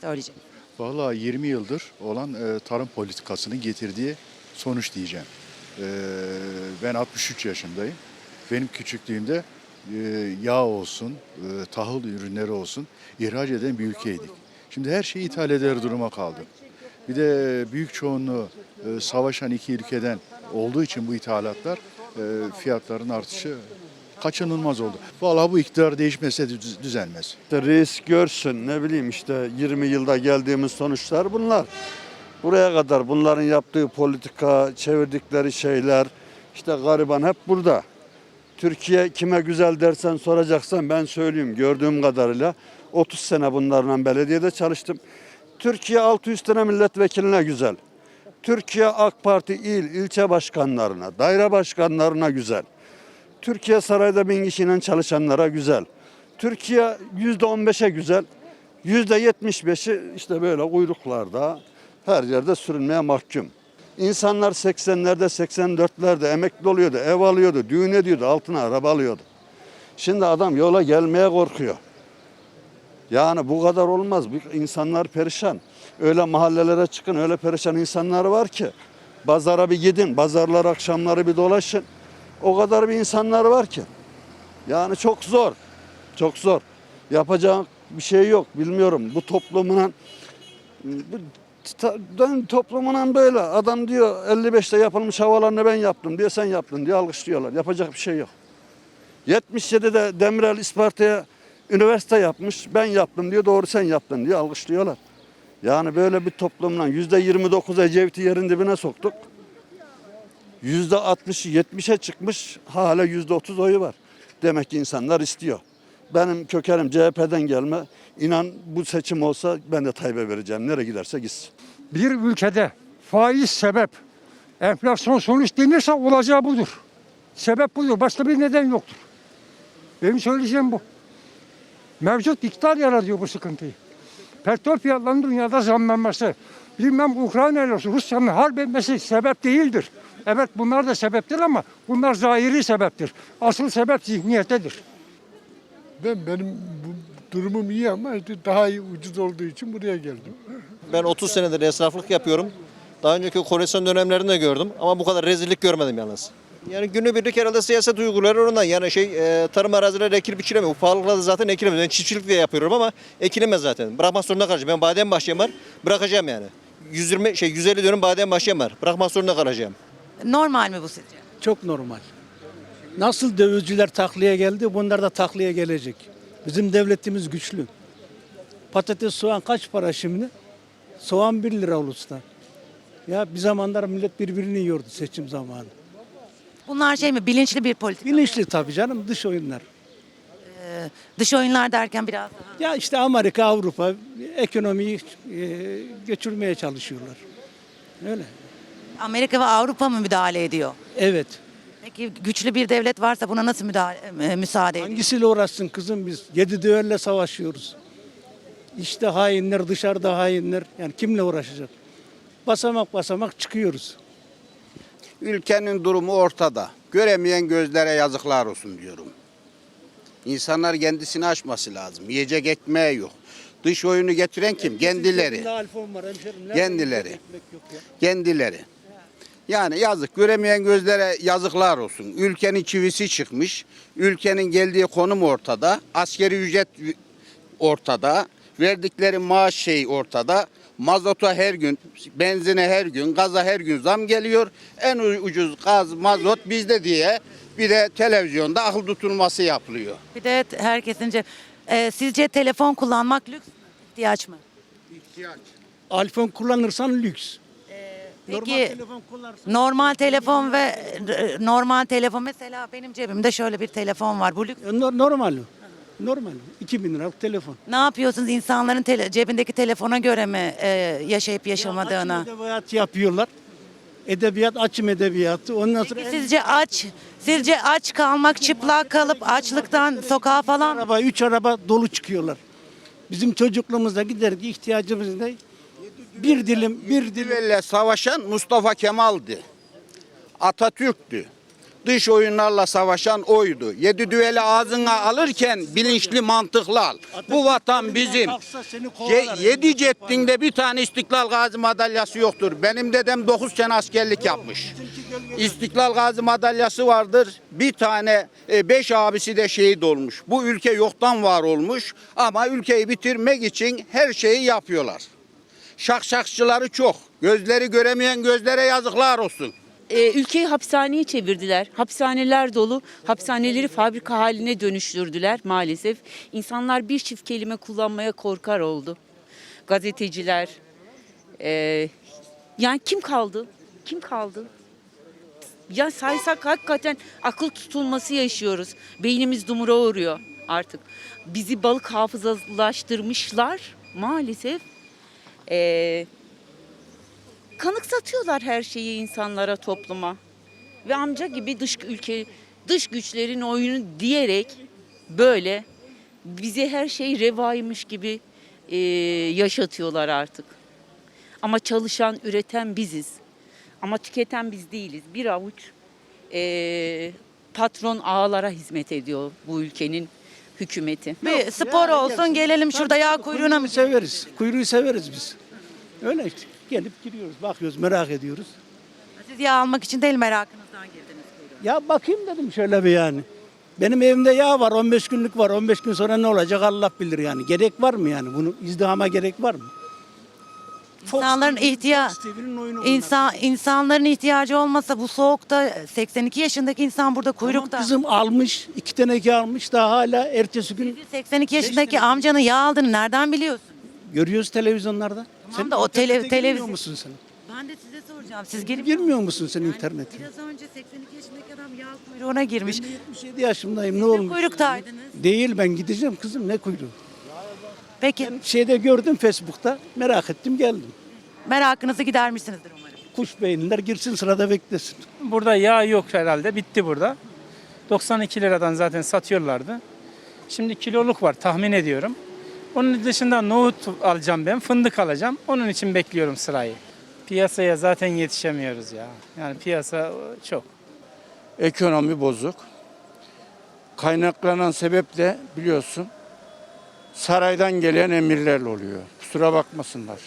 söyleyecek? Vallahi 20 yıldır olan e, tarım politikasının getirdiği sonuç diyeceğim. E, ben 63 yaşındayım. Benim küçüklüğümde e, yağ olsun, e, tahıl ürünleri olsun ihraç eden bir ülkeydik. Şimdi her şeyi ithal eder duruma kaldık. Bir de büyük çoğunluğu e, savaşan iki ülkeden olduğu için bu ithalatlar e, fiyatların artışı kaçınılmaz oldu. Vallahi bu iktidar değişmese düz- düzelmez. İşte reis görsün ne bileyim işte 20 yılda geldiğimiz sonuçlar bunlar. Buraya kadar bunların yaptığı politika, çevirdikleri şeyler işte gariban hep burada. Türkiye kime güzel dersen soracaksan ben söyleyeyim gördüğüm kadarıyla 30 sene bunlarla belediyede çalıştım. Türkiye 600 tane milletvekiline güzel. Türkiye AK Parti il, ilçe başkanlarına, daire başkanlarına güzel. Türkiye sarayda bin kişiyle çalışanlara güzel. Türkiye yüzde on beşe güzel. Yüzde yetmiş beşi işte böyle kuyruklarda her yerde sürünmeye mahkum. İnsanlar 80'lerde 84'lerde emekli oluyordu, ev alıyordu, düğün ediyordu, altına araba alıyordu. Şimdi adam yola gelmeye korkuyor. Yani bu kadar olmaz. İnsanlar perişan. Öyle mahallelere çıkın, öyle perişan insanlar var ki. Pazara bir gidin, pazarlar akşamları bir dolaşın. O kadar bir insanlar var ki. Yani çok zor. Çok zor. Yapacak bir şey yok. Bilmiyorum. Bu toplumuna bu ben böyle adam diyor 55'te yapılmış havalarını ben yaptım diyor sen yaptın diyor alkışlıyorlar. Yapacak bir şey yok. 77'de Demirel İsparta'ya üniversite yapmış. Ben yaptım diyor. Doğru sen yaptın diyor. Alkışlıyorlar. Yani böyle bir toplumla %29 Ecevit'i yerin dibine soktuk. %60'ı 70'e çıkmış. Hala %30 oyu var. Demek ki insanlar istiyor. Benim kökenim CHP'den gelme. İnan bu seçim olsa ben de Tayyip'e vereceğim. Nereye giderse gitsin. bir ülkede faiz sebep, enflasyon sonuç denirse olacağı budur. Sebep budur. Başka bir neden yoktur. Benim söyleyeceğim bu. Mevcut iktidar yaratıyor bu sıkıntıyı. Petrol fiyatlarının dünyada zamlanması, bilmem Ukrayna ile Rusya'nın harp etmesi sebep değildir. Evet bunlar da sebeptir ama bunlar zahiri sebeptir. Asıl sebep zihniyettedir. Ben benim bu durumum iyi ama işte daha iyi ucuz olduğu için buraya geldim. Ben 30 senedir esnaflık yapıyorum. Daha önceki koalisyon dönemlerinde de gördüm ama bu kadar rezillik görmedim yalnız. Yani günübirlik herhalde siyaset uyguları ondan yani şey e, tarım arazileri ekilip biçilemiyor. Pahalılıkla da zaten ekilemez. Ben çiftçilik de yapıyorum ama ekilemez zaten. Bırakmak zorunda kalacağım. Ben badem bahçem var. Bırakacağım yani. 120 şey 150 dönüm badem bahçem var. Bırakmak zorunda kalacağım. Normal mi bu sizce? Çok normal. Nasıl dövizciler takliye geldi, bunlar da takliye gelecek. Bizim devletimiz güçlü. Patates, soğan kaç para şimdi? Soğan 1 lira uluslar. Ya bir zamanlar millet birbirini yiyordu seçim zamanı. Bunlar şey mi bilinçli bir politika? Bilinçli tabii canım dış oyunlar. Dış oyunlar derken biraz daha. Ya işte Amerika, Avrupa ekonomiyi e, götürmeye çalışıyorlar. Öyle. Amerika ve Avrupa mı müdahale ediyor? Evet. Peki güçlü bir devlet varsa buna nasıl müdahale, e, müsaade ediyor? Hangisiyle uğraşsın kızım biz? Yedi düelle savaşıyoruz. İşte hainler, dışarıda hainler. Yani kimle uğraşacak? Basamak basamak çıkıyoruz. Ülkenin durumu ortada. Göremeyen gözlere yazıklar olsun diyorum. İnsanlar kendisini aşması lazım. Yiyecek ekmeği yok. Dış oyunu getiren kim? Kendileri. Kendileri. Kendileri. Yani yazık. Göremeyen gözlere yazıklar olsun. Ülkenin çivisi çıkmış. Ülkenin geldiği konum ortada. Askeri ücret ortada. Verdikleri maaş şey ortada. Mazota her gün, benzine her gün, gaza her gün zam geliyor. En ucuz gaz, mazot bizde diye bir de televizyonda akıl tutulması yapılıyor. Bir de herkesin E, sizce telefon kullanmak lüks mü, ihtiyaç mı? iPhone kullanırsan lüks. Normal Peki telefon kullanırsan normal telefon ve e, normal telefon mesela benim cebimde şöyle bir telefon var. Bu lüks. E, no- normal o. Normal. 2000 liralık telefon. Ne yapıyorsunuz insanların tele- cebindeki telefona göre mi e, yaşayıp Açım yaşamadığına? edebiyat yapıyorlar. Edebiyat açım edebiyatı. Ondan sonra Peki sizce aç, sizce aç kalmak, çıplak kalıp açlıktan sokağa falan araba, üç araba dolu çıkıyorlar. Bizim çocukluğumuzda giderdik ihtiyacımız ne? Bir dilim, bir dilim. Savaşan Mustafa Kemal'di. Atatürk'tü. Dış oyunlarla savaşan oydu. Yedi düveli ağzına alırken bilinçli mantıklı al. Bu vatan bizim. Ye- yedi ceddinde bir tane İstiklal Gazi madalyası yoktur. Benim dedem 9 sene askerlik yapmış. İstiklal Gazi madalyası vardır. Bir tane e, beş abisi de şehit olmuş. Bu ülke yoktan var olmuş ama ülkeyi bitirmek için her şeyi yapıyorlar. Şakşakçıları çok. Gözleri göremeyen gözlere yazıklar olsun. Ee, ülkeyi hapishaneye çevirdiler. Hapishaneler dolu. Hapishaneleri fabrika haline dönüştürdüler maalesef. İnsanlar bir çift kelime kullanmaya korkar oldu. Gazeteciler. ee, yani kim kaldı? Kim kaldı? Ya saysak hakikaten akıl tutulması yaşıyoruz. Beynimiz dumura uğruyor artık. Bizi balık hafızalaştırmışlar maalesef. Ee, kanıksatıyorlar her şeyi insanlara, topluma. Ve amca gibi dış ülke, dış güçlerin oyunu diyerek böyle bize her şey revaymış gibi e, yaşatıyorlar artık. Ama çalışan, üreten biziz. Ama tüketen biz değiliz. Bir avuç e, patron ağalara hizmet ediyor bu ülkenin hükümeti. Bir spor olsun gelelim şurada yağ kuyruğuna mı? severiz. Kuyruğu severiz biz. Öyle işte. Gelip giriyoruz, bakıyoruz, merak ediyoruz. Siz yağ almak için değil merakınızdan girdiniz kuyruğa. Ya bakayım dedim şöyle bir yani. Benim evimde yağ var, 15 günlük var. 15 gün sonra ne olacak Allah bilir yani. Gerek var mı yani? Bunu izdihama gerek var mı? İnsanların ihtiya TV'nin oyunu bunlar. insan insanların ihtiyacı olmasa bu soğukta 82 yaşındaki insan burada kuyrukta. Tamam, kızım almış, iki teneke almış daha hala ertesi gün 82 yaşındaki amcanın yağ aldığını nereden biliyorsun? görüyoruz televizyonlarda. Tamam da o tele- internete girmiyor televiz- musun sen? Ben de size soracağım. Siz gelip Girmiyor musun sen internete? Biraz önce 82 yaşındaki adam yağ kuyruğuna girmiş. Ben de 77 yaşındayım ne olmuş? kuyruktaydınız? Değil ben gideceğim kızım ne kuyruğu? Peki Şeyde gördüm Facebook'ta merak ettim geldim. merakınızı gidermişsinizdir umarım. Kuş beyinler girsin sırada beklesin. Burada yağ yok herhalde. Bitti burada. 92 liradan zaten satıyorlardı. Şimdi kiloluk var tahmin ediyorum. Onun dışında nohut alacağım ben, fındık alacağım. Onun için bekliyorum sırayı. Piyasaya zaten yetişemiyoruz ya. Yani piyasa çok. Ekonomi bozuk. Kaynaklanan sebep de biliyorsun saraydan gelen emirlerle oluyor. Kusura bakmasınlar.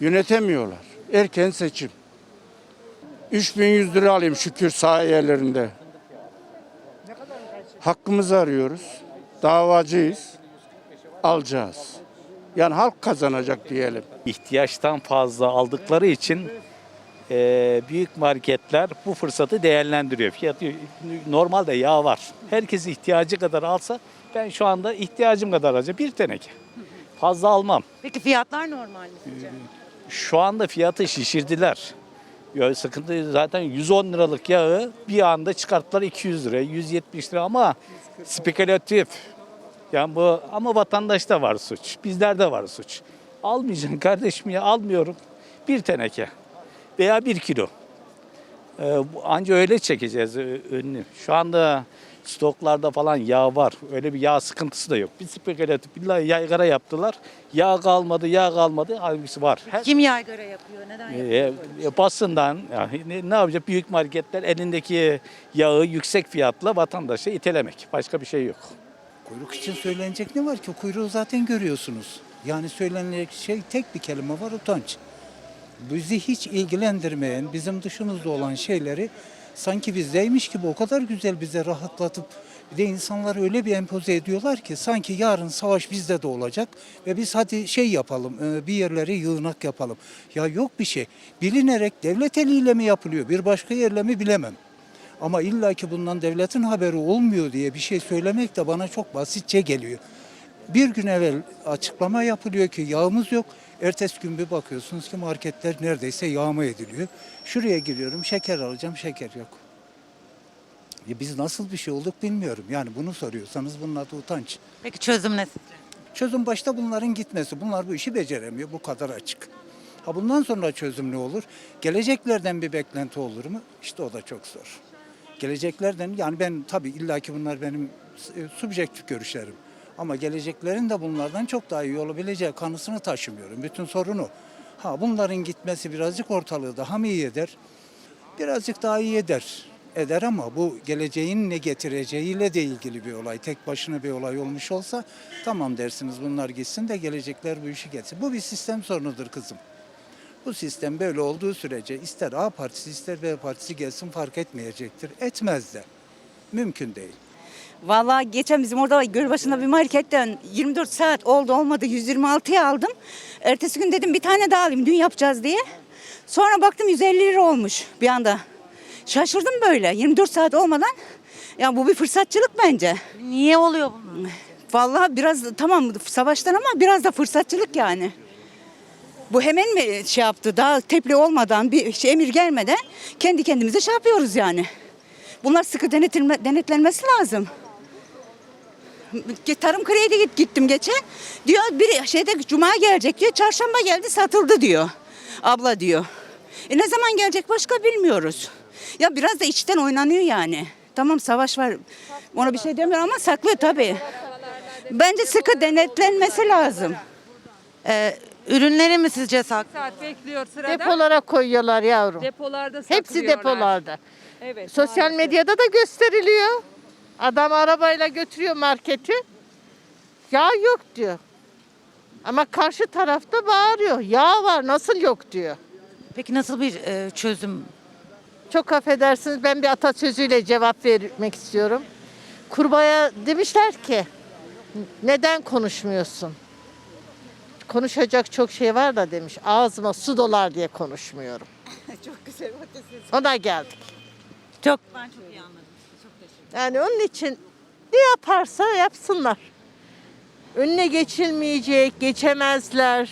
Yönetemiyorlar. Erken seçim. 3100 lira alayım şükür sayelerinde. Hakkımızı arıyoruz. Davacıyız. Alacağız. Yani halk kazanacak diyelim. ihtiyaçtan fazla aldıkları için eee, büyük marketler bu fırsatı değerlendiriyor. Fiyatı normalde yağ var. Herkes ihtiyacı kadar alsa ben şu anda ihtiyacım kadar alacağım. Bir teneke. Fazla almam. Peki fiyatlar normal mi sizce? Şu anda fiyatı şişirdiler. Ya sıkıntı zaten 110 liralık yağı bir anda çıkarttılar 200 lira, 170 lira ama spekülatif. Yani bu ama vatandaşta var suç. Bizlerde var suç. Almayacaksın kardeşim ya almıyorum. Bir teneke veya bir kilo. Ee, anca öyle çekeceğiz önünü. Şu anda stoklarda falan yağ var. Öyle bir yağ sıkıntısı da yok. Bir spekülatif billahi yaygara yaptılar. Yağ kalmadı, yağ kalmadı. Halbuki var. Her, Kim yaygara yapıyor? Neden yapıyor? e, e, basından yani ne, ne yapacak büyük marketler elindeki yağı yüksek fiyatla vatandaşa itelemek. Başka bir şey yok. Kuyruk için söylenecek ne var ki? Kuyruğu zaten görüyorsunuz. Yani söylenilecek şey tek bir kelime var utanç. Bizi hiç ilgilendirmeyen, bizim dışımızda olan şeyleri sanki bizdeymiş gibi o kadar güzel bize rahatlatıp bir de insanlar öyle bir empoze ediyorlar ki sanki yarın savaş bizde de olacak ve biz hadi şey yapalım e, bir yerlere yığınak yapalım. Ya yok bir şey. Bilinerek devlet eliyle mi yapılıyor bir başka yerle mi bilemem. Ama illaki bundan devletin haberi olmuyor diye bir şey söylemek de bana çok basitçe geliyor. Bir gün evvel açıklama yapılıyor ki yağımız yok. Ertesi gün bir bakıyorsunuz ki marketler neredeyse yağma ediliyor. Şuraya giriyorum şeker alacağım şeker yok. Ya biz nasıl bir şey olduk bilmiyorum. Yani bunu soruyorsanız bunun adı utanç. Peki çözüm ne sizce? Çözüm başta bunların gitmesi. Bunlar bu işi beceremiyor. Bu kadar açık. Ha bundan sonra çözüm ne olur? Geleceklerden bir beklenti olur mu? İşte o da çok zor. Geleceklerden yani ben tabii illaki bunlar benim e, subjektif görüşlerim. Ama geleceklerin de bunlardan çok daha iyi olabileceği kanısını taşımıyorum. Bütün sorunu. Ha bunların gitmesi birazcık ortalığı daha mı iyi eder? Birazcık daha iyi eder. eder ama bu geleceğin ne getireceğiyle de ilgili bir olay. Tek başına bir olay olmuş olsa tamam dersiniz bunlar gitsin de gelecekler bu işi getirsin. Bu bir sistem sorunudur kızım. Bu sistem böyle olduğu sürece ister A partisi ister B partisi gelsin fark etmeyecektir. Etmez de. Mümkün değil. Vallahi geçen bizim orada Gölbaşı'nda bir marketten 24 saat oldu olmadı 126'ya aldım. Ertesi gün dedim bir tane daha alayım dün yapacağız diye. Sonra baktım 150 lira olmuş bir anda. Şaşırdım böyle 24 saat olmadan. Ya bu bir fırsatçılık bence. Niye oluyor bu? Vallahi biraz tamam savaştan ama biraz da fırsatçılık yani. Bu hemen mi şey yaptı daha tepli olmadan bir şey, emir gelmeden kendi kendimize şey yapıyoruz yani. Bunlar sıkı denetilme, denetlenmesi lazım. Tarım kredi git gittim geçen. Diyor bir şeyde cuma gelecek diyor. Çarşamba geldi satıldı diyor. Abla diyor. E ne zaman gelecek başka bilmiyoruz. Ya biraz da içten oynanıyor yani. Tamam savaş var. Ona bir şey demiyorum ama saklı tabii. Bence sıkı denetlenmesi lazım. Ee, ürünleri mi sizce saklı? saat bekliyor sırada. Depolara koyuyorlar yavrum. Depolarda Hepsi depolarda. Evet. Sosyal maalesef. medyada da gösteriliyor. Adam arabayla götürüyor marketi. Yağ yok diyor. Ama karşı tarafta bağırıyor. Yağ var nasıl yok diyor. Peki nasıl bir e, çözüm? Çok affedersiniz ben bir atasözüyle cevap vermek istiyorum. Kurbağaya demişler ki neden konuşmuyorsun? Konuşacak çok şey var da demiş. Ağzıma su dolar diye konuşmuyorum. Çok güzel Ona geldik. Çok Ben çok iyi anladım. Yani onun için ne yaparsa yapsınlar. Önüne geçilmeyecek, geçemezler.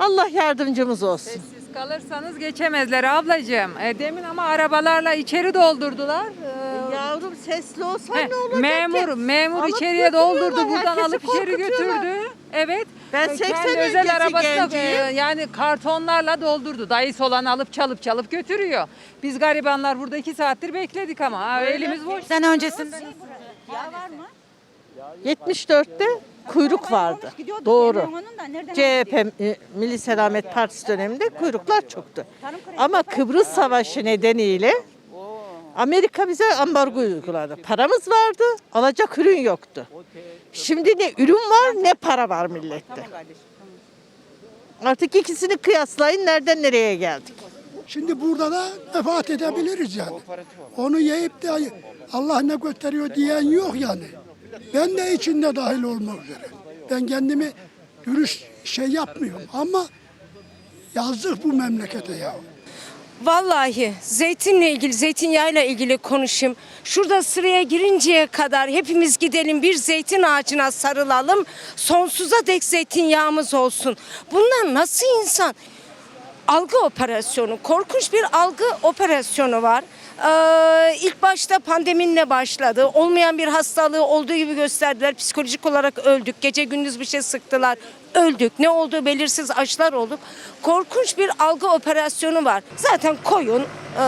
Allah yardımcımız olsun. Sessiz kalırsanız geçemezler ablacığım. E, demin ama arabalarla içeri doldurdular. Ee, Yavrum sesli olsa heh, ne olacak memur ki? memur Alıp içeriye doldurdu götürüyorlar, buradan herkesi alıp içeri korkutuyorlar. götürdü. Evet. Ben E, 80 kendi özel öncesi arabası da, genciyim. e, yani kartonlarla doldurdu. Dayısı olan alıp çalıp çalıp götürüyor. Biz garibanlar burada iki saattir bekledik ama ha, elimiz boş. sen öncesinde 74'te kuyruk vardı. Doğru. CHP e, Milli Selamet Partisi döneminde kuyruklar çoktu. Ama Kıbrıs Savaşı nedeniyle Amerika bize ambargo uyguladı. Paramız vardı, alacak ürün yoktu. Şimdi ne ürün var ne para var millette. Artık ikisini kıyaslayın nereden nereye geldik. Şimdi burada da vefat edebiliriz yani. Onu yiyip de Allah ne gösteriyor diyen yok yani. Ben de içinde dahil olmak üzere. Ben kendimi dürüst şey yapmıyorum ama yazdık bu memlekete ya. Vallahi zeytinle ilgili, zeytinyağıyla ilgili konuşayım. Şurada sıraya girinceye kadar hepimiz gidelim bir zeytin ağacına sarılalım. Sonsuza dek zeytinyağımız olsun. Bunlar nasıl insan? Algı operasyonu, korkunç bir algı operasyonu var. Ee, ilk başta pandeminle başladı. Olmayan bir hastalığı olduğu gibi gösterdiler. Psikolojik olarak öldük. Gece gündüz bir şey sıktılar. Öldük. Ne olduğu belirsiz aşılar olduk. Korkunç bir algı operasyonu var. Zaten koyun e,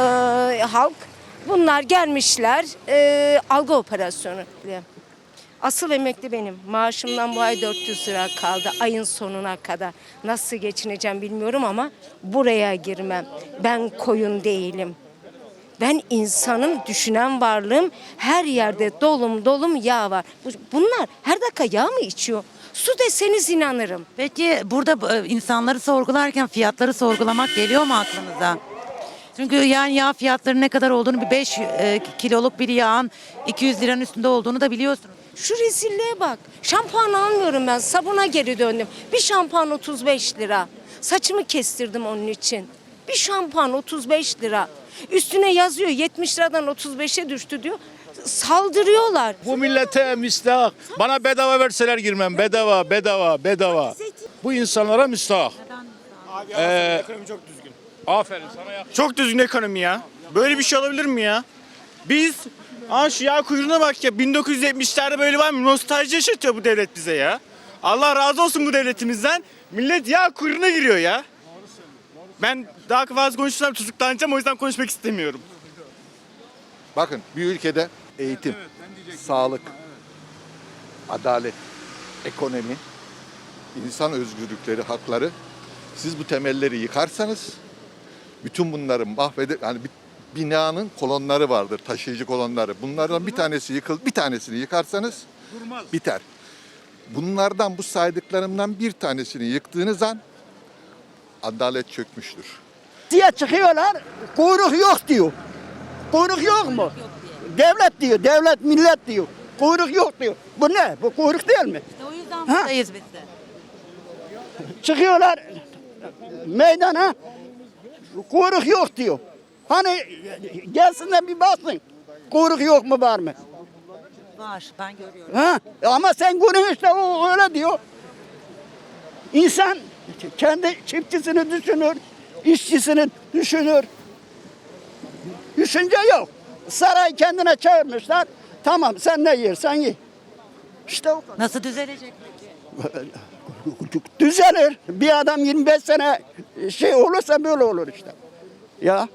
halk bunlar gelmişler e, algı operasyonu. Asıl emekli benim. Maaşımdan bu ay 400 lira kaldı ayın sonuna kadar. Nasıl geçineceğim bilmiyorum ama buraya girmem. Ben koyun değilim. Ben insanım, düşünen varlığım. Her yerde dolum dolum yağ var. Bu- Bunlar her dakika yağ mı içiyor? Su deseniz inanırım. Peki burada e, insanları sorgularken fiyatları sorgulamak geliyor mu aklınıza? Çünkü yani yağ fiyatları ne kadar olduğunu bir 5 kiloluk bir yağın 200 liranın üstünde olduğunu da biliyorsunuz. Şu rezilliğe bak. Şampuan almıyorum ben. Sabuna geri döndüm. Bir şampuan 35 lira. Saçımı kestirdim onun için. Bir şampuan 35 lira. Üstüne yazıyor 70 liradan 35'e düştü diyor. Saldırıyorlar. Bu millete müstahak. Bana bedava verseler girmem. Bedava, bedava, bedava. Bu insanlara müstahak. Ee, Ekonomi çok düzgün. aferin sana ya. Çok düzgün ekonomi ya. Böyle bir şey olabilir mi ya? Biz Aa şu yağ kuyruğuna bak ya 1970'lerde böyle var mı? Nostalji yaşatıyor bu devlet bize ya. Allah razı olsun bu devletimizden. Millet yağ kuyruğuna giriyor ya. Ben daha fazla konuşursam tutuklanacağım o yüzden konuşmak istemiyorum. Bakın bir ülkede eğitim, sağlık, adalet, ekonomi, insan özgürlükleri, hakları siz bu temelleri yıkarsanız bütün bunları mahveder yani bir, binanın kolonları vardır, taşıyıcı kolonları. Bunlardan bir tanesi yıkıl, bir tanesini yıkarsanız biter. Bunlardan bu saydıklarımdan bir tanesini yıktığınız an adalet çökmüştür. Diye çıkıyorlar, kuyruk yok diyor. Kuyruk yok mu? Devlet diyor, devlet millet diyor. Kuyruk yok diyor. Bu ne? Bu kuyruk değil mi? O yüzden buradayız biz de. Çıkıyorlar meydana, kuyruk yok diyor. Hani gelsinler bir baksın. Kuyruk yok mu var mı? Var ben görüyorum. Ha? Ama sen günün işte o öyle diyor. İnsan kendi çiftçisini düşünür, işçisini düşünür. Düşünce yok. Saray kendine çağırmışlar. Tamam sen ne yersen ye. İşte o kadar. Nasıl düzelecek peki? Düzelir. Bir adam 25 sene şey olursa böyle olur işte. Ya